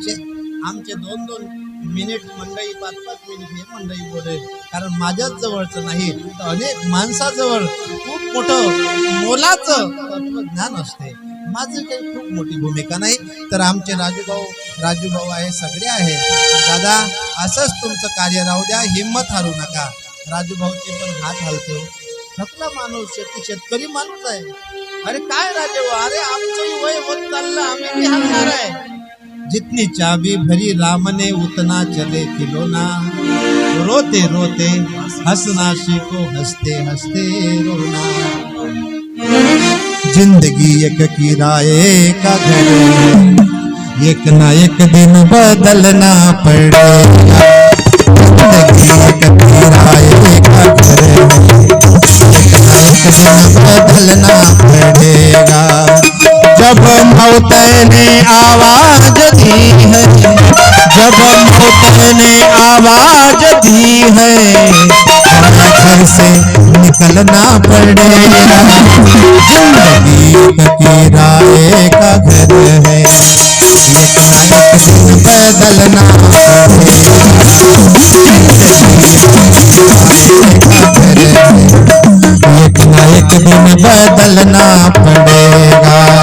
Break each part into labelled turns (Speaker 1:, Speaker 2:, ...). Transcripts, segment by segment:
Speaker 1: आमचे आमचे दोन दोन मिनिट मंडई पाच पाच मिनिट हे मंडई बोलेल कारण माझ्याच जवळचं नाही तर अनेक माणसाजवळ खूप मोठं मोलाचं तत्वज्ञान असते. माझं काही खूप मोठी भूमिका नाही तर आमचे राजूभाऊ राजूभाऊ आहे सगळे आहे. दादा असंच तुमचं कार्य राहू द्या हिंमत हारू नका. राजूभाऊचे पण हात हलते हो. थकला माणूस शेती शेतकरी माणूस आहे. अरे काय राजे भाऊ? अरे आमचंही वय होत चाललं आम्ही हलणार आहे. जितनी चाबी भरी राम ने उतना चले खिलौना। रोते रोते, हंसना सीखो हँसते हँसते रोना। ज़िंदगी एक किराए का घर। एक ना एक दिन बदलना पड़ेगा जब मौत ने आवाज़ दी है, जब मौत ने आवाज़ दी है घर से निकलना पड़ेगा ज़िंदगी किराए का घर है बदलना एक ना एक दिन बदलना पड़ेगा।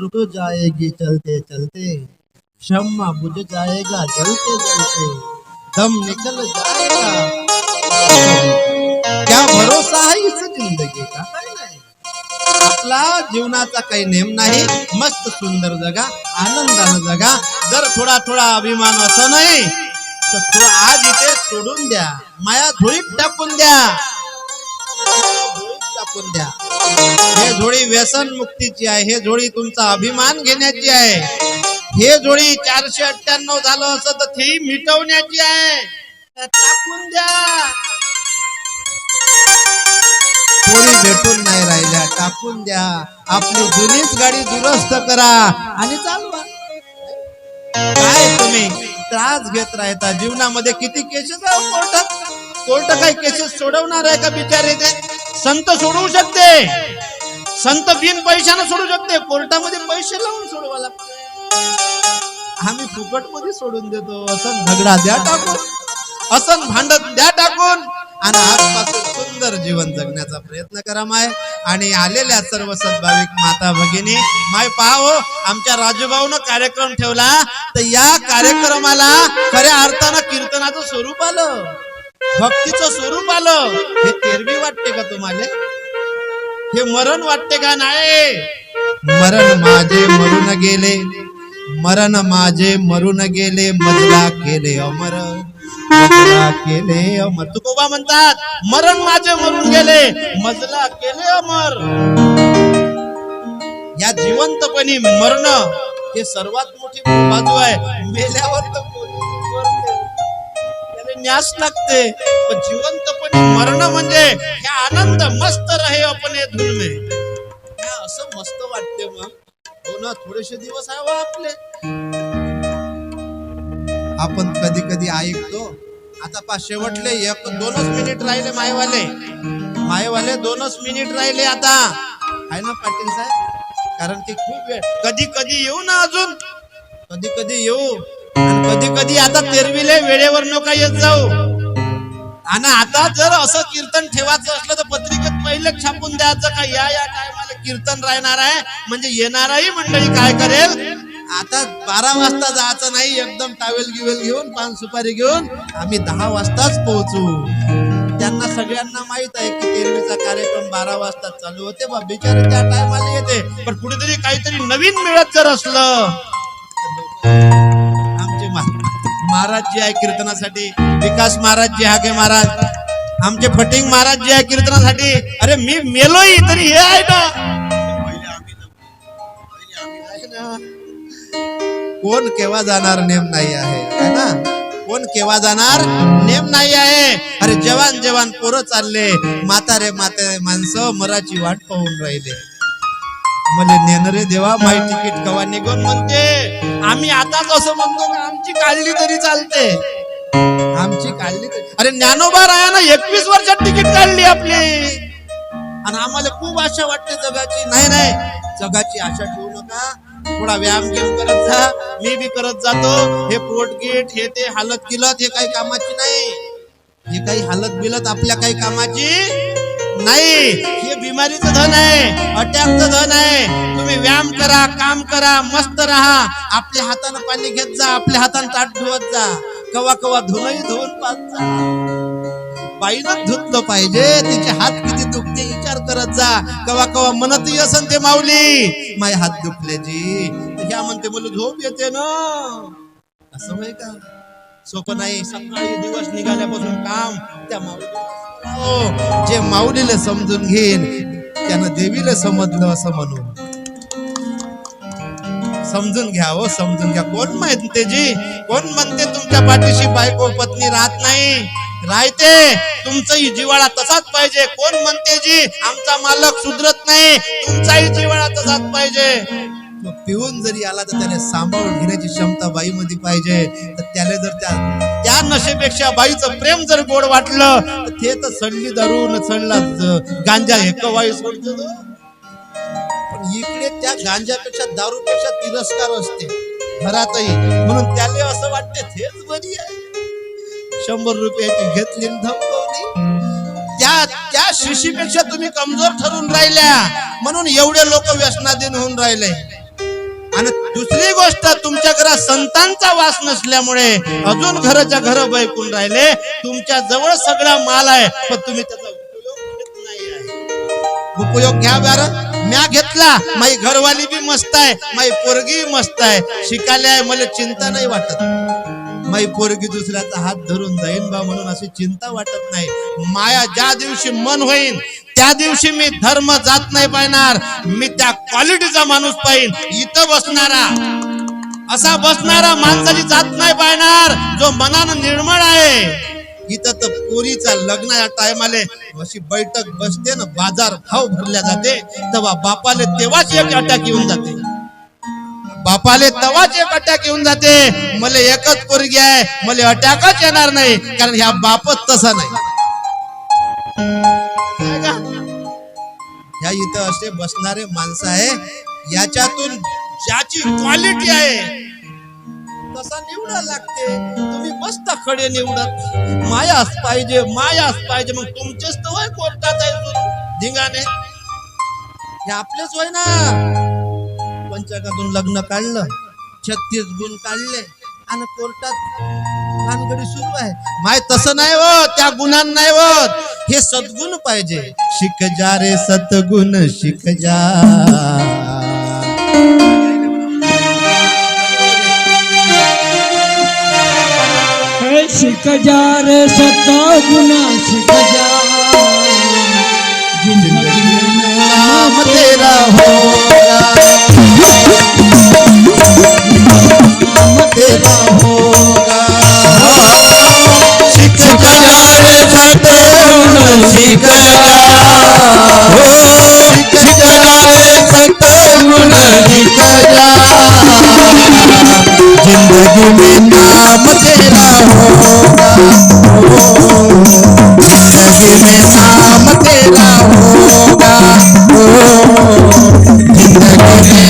Speaker 1: रुक जाएगी चलते चलते। क्षमा बुझ जाएगा जलते जलते। दम निकल जाएगा। क्या भरोसा है इस जिंदगी का? आपला जीवनाचा काही नेम नाही मस्त सुंदर जगा आनंदानं जगा। जर थोडा थोडा अभिमान असं नाही तर थोडा आज इथे सोडून द्या माया धुळीत टाकून द्या। टाकून द्या. हे जोडी व्यसन मुक्तीची आहे. हे जोडी तुमचा अभिमान घेण्याची आहे. हे जोडी चारशे अठ्ठ्याण्णव झालं असं तर ती मिटवण्याची आहे. टाकून द्या. कोणी भेटून नाही राहिल्या. टाकून द्या. आपली जुनीच गाडी दुरुस्त करा. आणि चालवा काय तुम्ही त्रास घेत राहता? जीवनामध्ये किती केसेस कोर्टात कोर्ट काही केसेस सोडवणार आहे का बिचारे ते? संत सोडवू शकते. संत बिन पैशानं सोडू शकते. कोर्टामध्ये पैसे लावून सोडवा लागते. आम्ही फुकटमध्ये सोडून देतो. असं झगडा द्या टाकून. असं भांडत द्या टाकून. आणि आजपासून सुंदर जीवन जगण्याचा प्रयत्न करा माय. आणि आलेल्या सर्व सद्भाविक माता भगिनी माय पाहो आमच्या राजूभाऊन कार्यक्रम ठेवला. तर या कार्यक्रमाला खऱ्या अर्थानं कीर्तनाचं स्वरूप आलं. भक्तीचं स्वरूप आलं. हे तेरवी वाटते का तुम्हाला? हे मरण वाटते का नाही? मरण माझे मरून गेले. मरण माझे मरून गेले. मजला केले अमर. मजला केले अमर. तुकोबा म्हणतात मरण माझे मरून गेले. मजला केले अमर. या जिवंतपणी मरण हे सर्वात मोठी बाजू आहे. मेल्यावर तर न्यास लागते. पण जिवंतपणी मरण म्हणजे हे आनंद मस्त रहे आपण हे धुलमे असं मस्त वाटते मग? हो ना थोडेसे दिवस आहे हो आपले. आपण कधी कधी ऐकतो. आता पा शेवटले एक दोनच मिनिट राहिले मायवाले. मायवाले दोनच मिनिट राहिले आता. आहे ना पाटील साहेब? कारण की खूप वेळ. कधी कधी येऊ ना अजून? कधी कधी येऊ. कधी कधी आता तेरवीले वेळेवर नका येत जाऊ. आणि आता जर असं कीर्तन ठेवायचं असलं तर पत्रिकेत पहिले छापून द्यायचं का? या या टायमाला कीर्तन राहणार आहे. म्हणजे येणाराही मंडळी काय करेल? आता बारा वाजता जायचं नाही. एकदम टावेल गिवेल घेऊन पान सुपारी घेऊन आम्ही दहा वाजताच पोहोचू. त्यांना सगळ्यांना माहीत आहे की तेरवीचा कार्यक्रम बारा वाजता चालू होते. बा बिचारे त्या टायमाला येते. पण कुठेतरी काहीतरी नवीन मिळत जर असलं महाराज जी आहे कीर्तनासाठी. विकास महाराज जी हागे महाराज. आमचे फटिंग महाराज जी आहे कीर्तनासाठी. अरे मी मेलोय तरी हे आहे ना. कोण केव्हा जाणार नेम नाही आहे ना? कोण केव्हा जाणार नेम नाही आहे? अरे जवान जवान पोरं चालले. म्हातारे माते माणसं मराठी वाट पाहून राहिले. मले नेन रे देवा माय तिकीट कवा निघून म्हणते. आम्ही आताच असं म्हणतो का आमची काढली तरी चालते. आमची काढली तरी अरे ज्ञानोबा रायानं एकवीस वर्षात तिकीट काढली आपली. आणि आम्हाला खूप आशा वाटते जगाची. नाही नाही जगाची आशा ठेवू नका. थोडा व्यायाम घेऊन करत जा. मी बी करत जातो. हे पोटगीट हे ते हालत किलत हे काही कामाची नाही. हे काही हालत बिलत आपल्या काही कामाची नाही हे बिमारीचं धन आहे अटॅकचं धन आहे. तुम्ही व्यायाम करा काम करा मस्त राहा. आपल्या हातानं पाणी घेत जा आपल्या हातानं ताट धुवत जा. कवा कवा धुनही धुवून पाच जा. बाईनं धुतलं पाहिजे तिचे हात किती दुखते विचार करत जा. कवा कवा म्हणतही असन ते माऊली. माय हात दुखले जी. ह्या म्हणते मुलं झोप येते ना. असं होय का? सोपं नाही. सकाळी दिवस निघाल्यापासून काम त्या माऊली हो, जे माऊलीला समजून घेईन त्यानं देवीला समजलं असं म्हणून. समजून घ्या हो समजून घ्या. कोण म्हणते जी? कोण म्हणते तुमच्या पाठीशी बायको पत्नी राहत नाही? राहते. तुमचाही जिवाळा तसाच पाहिजे. कोण म्हणते जी? आमचा मालक सुधरत नाही. तुमचाही जिवाळा तसाच पाहिजे. पिऊन जरी आला तर त्याने सांभाळून घेण्याची क्षमता बाईमध्ये पाहिजे. तर त्याला जर त्या त्या नशेपेक्षा बाईचं प्रेम जर गोड वाटलं ते तर सडली धरून सडला गांजा हे वाई सोडतो पण इकडे त्या गांजापेक्षा दारूपेक्षा तिरस्कार असते. घरातही. म्हणून त्याला असं वाटते तेच बरी आहे. शंभर रुपयाची घेतली धमकवली. त्या त्या शिशीपेक्षा तुम्ही कमजोर ठरून राहिल्या. म्हणून एवढे लोक व्यसनाधीन होऊन राहिले. आणि दुसरी गोष्ट तुमच्या घरात संतांचा वास नसल्यामुळे अजून घराच्या घर बैकून राहिले. तुमच्या जवळ सगळा माल आहे पण तुम्ही त्याचा उपयोग उपयोग घ्या बार म्या घेतला. माई घरवाली बी मस्त आहे. माई पोरगी मस्त आहे. शिकायला आहे मला चिंता नाही वाटत. माई पोरगी दुसऱ्याचा हात धरून जाईन बा म्हणून अशी चिंता वाटत नाही. माया ज्या दिवशी मन होईन त्या दिवशी मी धर्म जात नाही पाहणार. मी त्या क्वालिटीचा माणूस पाहिन. इथं बसणारा. असा बसणारा माणसाची जात नाही पाहणार जो मनानं निर्मळ आहे. इथं तर पोरीचा लग्नाच्या टायमाले अशी बैठक बसते ना बाजार भाव भरल्या जाते. तेव्हा बापाले तेव्हाच एक अटॅक येऊन जाते. बापाले तेव्हाच एक अटॅक येऊन जाते. मला एकच पोरगी आहे मला अटॅकच येणार नाही कारण ह्या बापच तसा नाही. ह्या इथं असे बसणारे माणसं आहे. याच्यातून ज्याची क्वालिटी आहे तसा निवडा लागते. तुम्ही मस्त खडे निवडत. मायाच पाहिजे मायाच पाहिजे मग तुमचेच तर वय कोर्टात आहे सुरू. धिंगाणे. हे आपलेच वय ना. पंचाकातून लग्न काढलं छत्तीस गुण काढले आणि कोर्टात कानगडी सुरू आहे. माय तसं नाही हो त्या गुणान नाही होत. हे सद्गुण पाहिजे. शिक जा रे सतगुण शिक जा.
Speaker 2: शिक जा रे सता गुना शिक जा.
Speaker 1: सतगुण शिक जिंदगी में नाम तेरा होगा। जिंदगी में नाम तेरा होगा। जिंदगी में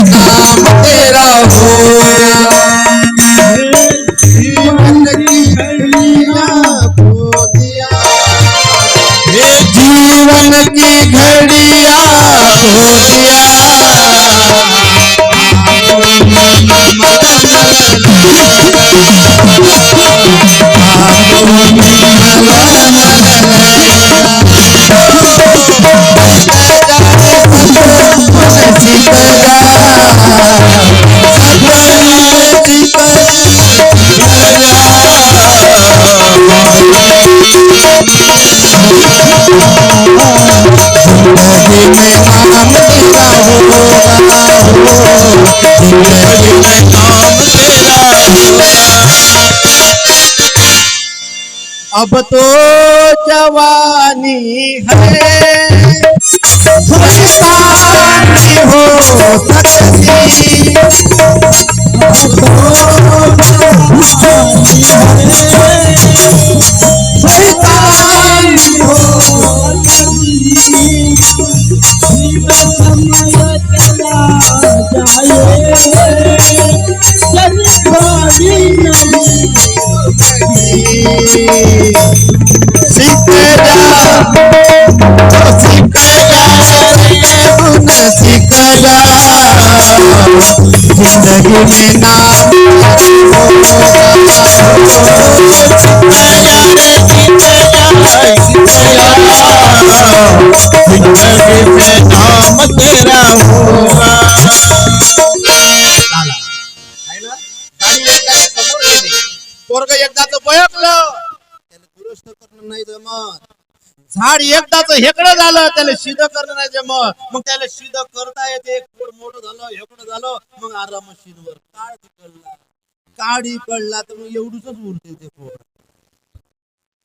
Speaker 1: हो जिंदगी में नाम तेरा होगा अब तो जवानी है। थोड़ी पानी हो सकती थोड़ी पानी जिंदगी में नाम जिंदगी में नाम तेरा होगा पोरग एकदाच बळकलं. त्याला दुरुस्त करणं नाही जमत. झाड एकदाच हेकडं झालं त्याला शिद करणं नाही जमत. मग त्याला शिद करता येते. खोड मोठं झालं हेकडं झालं मग आराम मशीनवर काळ पडला काळी पडला तर मग एवढूच उरते ते खोड.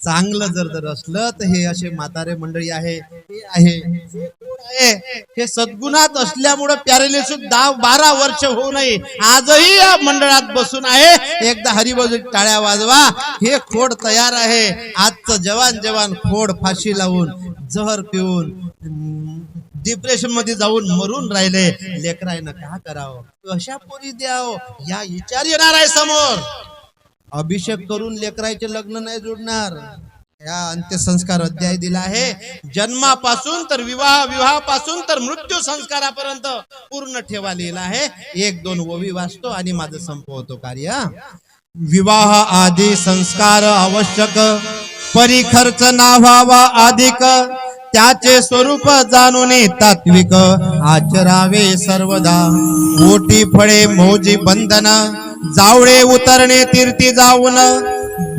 Speaker 1: चांगलं जर जर असलं तर हे असे म्हातारे मंडळी आहे हे आहे हे सद्गुणात असल्यामुळे पॅरेलिस दहा बारा वर्ष होऊ नये. आजही या मंडळात बसून आहे. एकदा हरिबाजू टाळ्या वाजवा. हे खोड तयार आहे. आजचं जवान जवान खोड फाशी लावून जहर पिऊन डिप्रेशनमध्ये जाऊन मरून राहिले. लेकरायनं का करावं? कशा पोरी द्याव? या विचार येणार आहे समोर. अभिषेक करून लेकरायचे लग्न नाही जोडणार. या अंत्यसंस्कार अध्याय दिला आहे. जन्मापासून तर विवाह विवाहापासून तर मृत्यू संस्कारापर्यंत पूर्ण ठेवा लिहिला आहे. एक दोन ओवी वाचतो आणि माझं संपवतो कार्य. विवाह आदी संस्कार आवश्यक. परी खर्च ना व्हावा अधिक. त्याचे स्वरूप जाणून तात्विक आचरावे सर्वदा. ओटी फळे मोजी बंधन जावळे उतरणे तीर्थी जाऊन.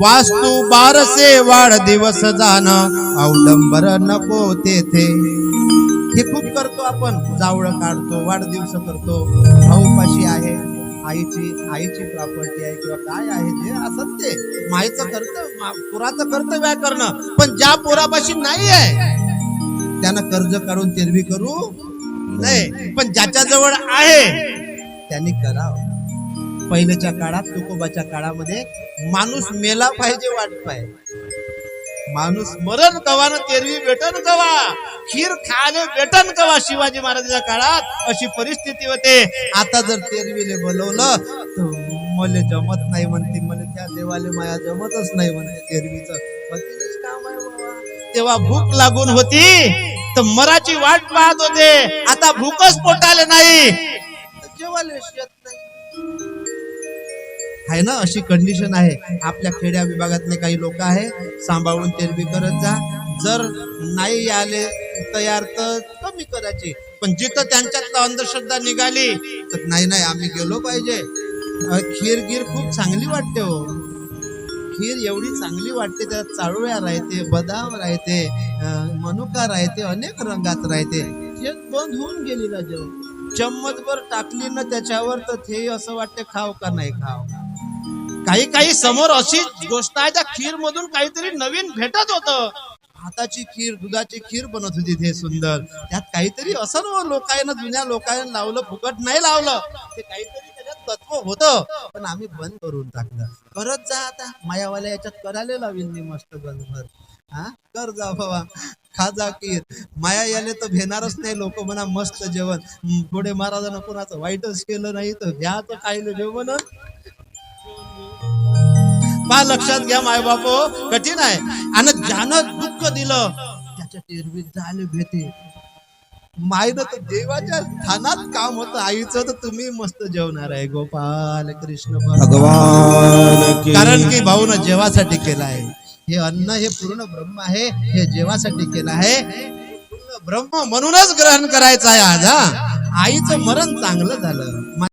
Speaker 1: वास्तू बारसे वाढ दिवस जाण अवलंबर नको तेथे. हे खूप करतो आपण जावळ काढतो वाढदिवस करतो. भाऊपाशी आहे? आईची आईची प्रॉपर्टी आहे किंवा काय आहे जे असत ते. माईचं कर्तव्य पुराचं कर्तव्य करणं. पण ज्या पुरापाशी नाही आहे त्यानं कर्ज काढून तेरवी करू नाही पण ज्याच्या जवळ आहे त्यांनी करावं. पहिल्याच्या काळात तुकोबाच्या काळामध्ये माणूस मेला पाहिजे वाट पाहिजे माणूस मरण कवानं तेरवी भेटन कवा? खीर खायला भेटन कवा शिवाजी महाराजांच्या काळात? अशी परिस्थिती होते. आता जर तेरवीले बोलवलं तर मले जमत नाही म्हणते. मला त्या देवाले माया जमतच नाही म्हणते तेरवीच. काम आहे बाबा. तेव्हा भूक लागून होती. तर मराची वाट पाहत होते. आता भूकच पोटाले नाही. नाही. आहे ना अशी कंडिशन आहे. आपल्या खेड्या विभागातले काही लोक आहे सांभाळून तेरवी करत जा. जर नाही आले तयार तर कमी करायची. पण जिथं त्यांच्यात अंधश्रद्धा निघाली तर नाही नाही आम्ही गेलो पाहिजे. खीर गिर खूप चांगली वाटते हो. खीर एवढी चांगली वाटते त्यात चाळूया राहते बदाम राहते मनुका राहते अनेक रंगात राहते. बंद होऊन गेली ना जेवण. चम्मचभर टाकली ना त्याच्यावर तर ते असं वाटते खाव का नाही खाव? काही काही समोर अशी गोष्ट आहे त्या खीर मधून काहीतरी नवीन भेटत होतं. भाताची खीर दुधाची खीर बनत होती ते सुंदर. त्यात काहीतरी असं लोकांना जुन्या लोकांना लावलं फुकट नाही लावलं. ते काहीतरी तत्व होत. पण आम्ही बंद करून टाकलं. करत जा आता. मायावाल्या याच्यात करायला लावीन मी मस्त बंदभर हा? कर जा बाबा. खा जा की. माया याले तर भेणारच नाही. लोक म्हणा मस्त जेवण. पुढे महाराजांना कोणाचं वाईटच केलं नाही तर घ्या तर खायला जेवण. पा लक्षात घ्या माय बापो. कठीण आहे. आणि ज्यानं दुःख दिलं त्याच्या टेरवीत झाले भेटे मायनं तर देवाच्या स्थानात काम होतं. आईचं तर तुम्ही मस्त जेवणार आहे गोपाल कृष्ण
Speaker 3: भगवान.
Speaker 1: कारण की भाऊनं जेवासाठी केलं आहे. हे अन्न हे पूर्ण ब्रह्म आहे हे जेवासाठी केलं आहे. पूर्ण ब्रह्म म्हणूनच ग्रहण करायचं आहे आज हा. आईचं मरण चांगलं झालं.